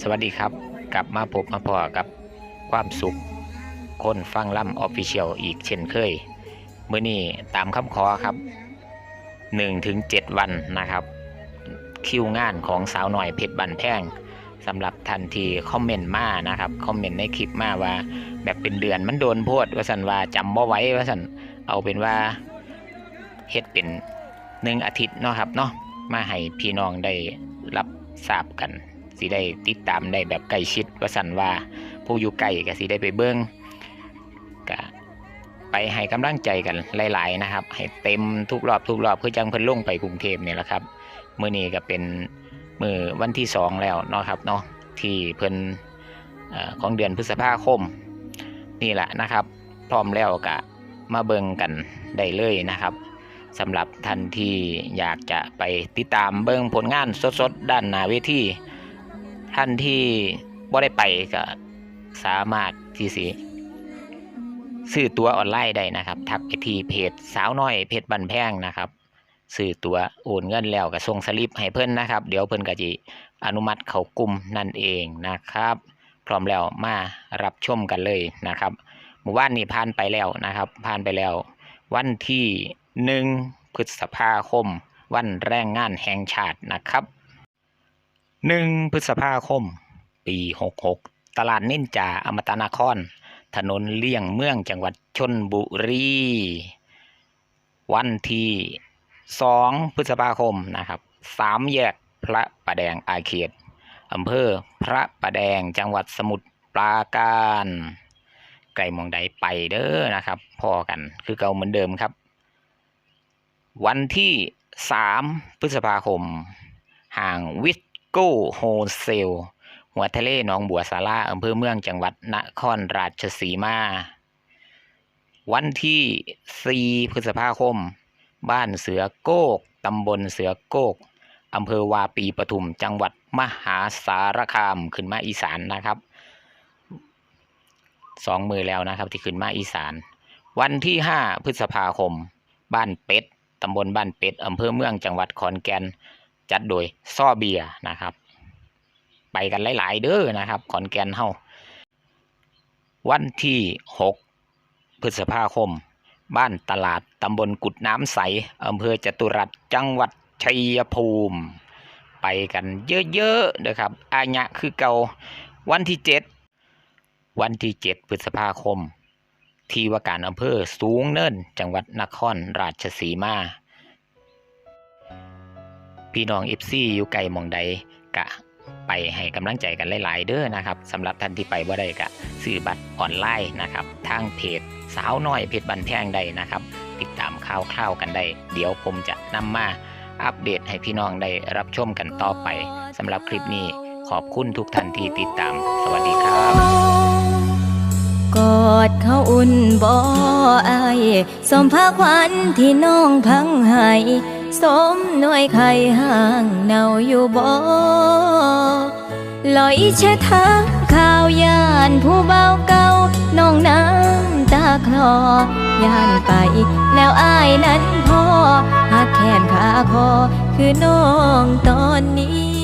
สวัสดีครับ กลับมาพบมาพอกับความสุข คนฟังล่ำออฟฟิเชียลอีกเช่นเคยเมื่อนี้ตามคำขอครับ1ถึง7วันนะครับ คิวงานของสาวหน่อยเพชรบันแพงสำหรับทันทีคอมเมนต์มานะครับคอมเมนต์ในคลิปมาว่า แบบเป็นเดือนมันโดนโพดว่าสันว่าจำบ่ไว้ว่าสันเอาเป็นว่าเฮ็ดเป็นหนึ่งอาทิตย์เนาะครับเนาะมาให้พี่น้องได้รับทราบกัน สิได้ติดตามได้แบบใกล้ชิดว่าสันว่าผู้อยู่ใกล้ก็สิได้ไปเบิ้งก็ไปให้กำลังใจกันหลาย ๆ นะครับ ให้เต็มทุกรอบทุกรอบคือจังเพิ่นลงไปกรุงเทพเนี่ยแหละครับมื้อนี้ก็เป็นมือวันที่สองแล้วเนาะครับเนาะที่เพิ่นอของเดือนพฤษภาคม นี่แหละนะครับ พร้อมแล้วก็มาเบิ่งกันได้เลยนะครับสำหรับท่านที่อยากจะไปติดตามเบิ่งผลงานสดๆ ด้านนาเวที ท่านที่บ่ได้ไปก็สามารถที่สิซื้อตัวออนไลน์ได้นะครับ ทักไปที่เพจสาวน้อยเพจบันแพงนะครับซื้อตัวโอนเงินแล้วก็ส่งสลิปให้เพิ่อนนะครับ เดี๋ยวเพิ่อนก็จิอนุมัติเขากลุ่มนั่นเองนะครับ พร้อมแล้วมารับชมกันเลยนะครับหมู่บ้านนี้ผ่านไปแล้วนะครับผ่านไปแล้ว วันที่หนึ่งพฤษภาคม วันแรงงานแห่งชาตินะครับ หนึ่งพฤษภาคม ปีหกหกตลาดนินจาอมตะนคร ถนนเลี่ยงเมืองจังหวัดชนบุรี วันที่สองพฤษภาคมนะครับสามแยกพระประแดงอาเขตอำเภอพระประแดงจังหวัดสมุทรปราการไก่มองใดไปเด้อนะครับพอกันคือเก่าเหมือนเดิมครับ วันที่สามพฤษภาคม ห่างวิสโก้โฮเซลหัวทะเลหนองบัวสาราอำเภอเมืองจังหวัดนครราชสีมา วันที่ 4 พฤษภาคม บ้านเสือโกกตำบลเสือโกกอำเภอวาปีปทุมจังหวัดมหาสารคามขึ้นมาอีสานนะครับสองมือแล้วนะครับ ที่ขึ้นมาอีสาน วันที่ 5 พฤษภาคม บ้านเป็ดตำบลบ้านเป็ดอำเภอเมืองจังหวัดขอนแก่น จัดโดยซ่อเบียนะครับ ไปกันหลาย ๆ เด้อนะครับ ขอนแก่นเฮาวันที่ 6 พฤษภาคม บ้านตลาดตำบลกุดน้ำใสอำเภอจตุรัสจังหวัดชัยภูมิ ไปกันเยอะๆนะครับอาญะคือเก่าวันที่ 7 วันที่ 7 พฤษภาคม ที่ว่าการอำเภอสูงเนิน จังหวัดนครราชสีมา พี่น้องเอฟซีอยู่ไกลมองใดกะไปให้กำลังใจกันหลาย ๆ เด้อนะครับสำหรับท่านที่ไปว่าได้กะซื้อบัตรออนไลน์นะครับทางเพจสาวน้อยเพจบันแพงได้นะครับ ติดตามข่าวคร่าวกันได้ เดี๋ยวผมจะนำมาอัปเดตให้พี่น้องได้รับชมกันต่อไปสำหรับคลิปนี้ขอบคุณทุกท่านที่ติดตาม สวัสดีครับ กอดเขาอุ่นบ่อายสมภาควันที่น้องพังใหาย สมหน่วยไข่ห่างเน่าอยู่บ่ลอยเช่ทางข่าวยานผู้เบาเก่าน้องน้ำตาคลอย่านไป แล้วอายนั้นพอหากแขนขาคอคือน้องตอนนี้